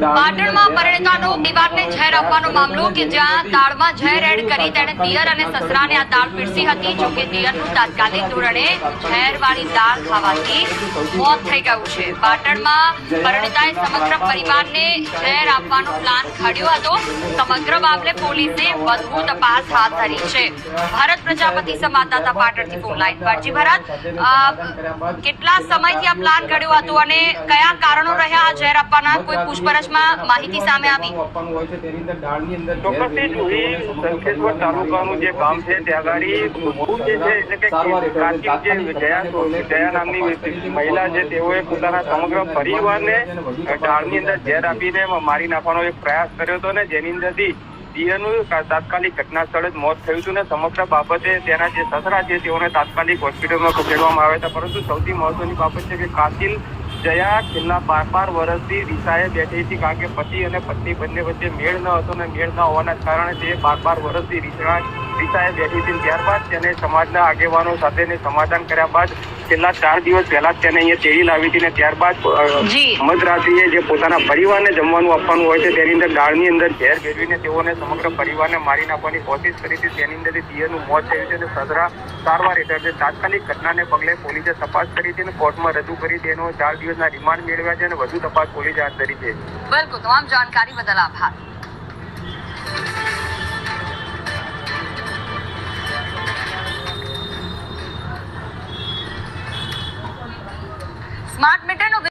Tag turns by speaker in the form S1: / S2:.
S1: પાટણમાં પરિણીતાનો પરિવારને ઝેર આપવાનો મામલો કે જ્યાં દાળમાં ઝેર એડ કરી તેણે દિયર અને સસરાને આ દાળ પીરસી હતી જો કે દિયરનું તાત્કાલિક ધોરણે ઝેરવાળી દાળ ખાવાથી મોત થઈ ગયું છે. પાટણમાં પરિણીતાએ સમગ્ર પરિવારને ઝેર આપવાનો પ્લાન ઘડ્યો હતો. સમગ્ર મામલે પોલીસે વધુ તપાસ હાથ ધરી છે. ભારત પ્રજાપતિ સંવાદદાતા પાટણથી ફોન લાઈન પર. જી ભરત કેટલા સમયથી આ પ્લાન ઘડ્યો હતો અને કયા કારણો રહ્યા આ ઝેર આપવાના કોઈ પૂછપરછમાં માહિતી સામે આવી?
S2: ચોક્કસથી તાલુકાનું જે ગામ છે ત્યાં આગળ જે છે એટલે કે પ્રાચીન જે જયા જયા નામની મહિલા છે તેઓએ પોતાના સમગ્ર પરિવારને ઢાળની અંદર ઝેર આપીને મારી નાખવાનો એક પ્રયાસ કર્યો હતો ને જેની અંદરથી દિયરનું તાત્કાલિક ઘટના સ્થળે જ મોત થયું હતું ને સમગ્ર બાબતે તેના જે સસરા છે તેઓને તાત્કાલિક હોસ્પિટલમાં ખસેડવામાં આવ્યા હતા. પરંતુ સૌથી મહત્વની બાબત છે કે કાતિલ જયા છેલ્લા બાર બાર વર્ષથી દિશાએ બેઠી હતી કારણ કે પતિ અને પત્ની બંને વચ્ચે મેળ ન હતો ને મેળ ન હોવાના કારણે તે બાર બાર વર્ષથી રીસણા દિશાએ બેઠી હતી ત્યારબાદ તેને સમાજના આગેવાનો સાથે સમાધાન કર્યા બાદ છેલ્લા ચાર દિવસ પહેલા તેને અહીંયા તેડી લાવી હતી ને ત્યારબાદ મધરાત્રિએ જે. પોતાના પરિવારને જમવાનું આપવાનું હોય છે તેની અંદર ગાળની અંદર ઝેર ભેળવીને તેઓને સમગ્ર પરિવારને મારી નાખવાની કોશિશ કરી હતી. તેની અંદર દિયરનું મોત થયું છે અને સદરા સારવાર હેઠળ છે તાત્કાલિક ઘટનાને પગલે પોલીસે તપાસ કરી હતી અને કોર્ટમાં રજૂ કરી તેનો ચાર દિવસના રિમાન્ડ મેળવ્યા છે અને વધુ તપાસ પોલીસે હાથ ધરી છે.
S1: બિલકુલ તમામ જાણકારી બદલ આભાર. સ્માર્ટ મીટરનો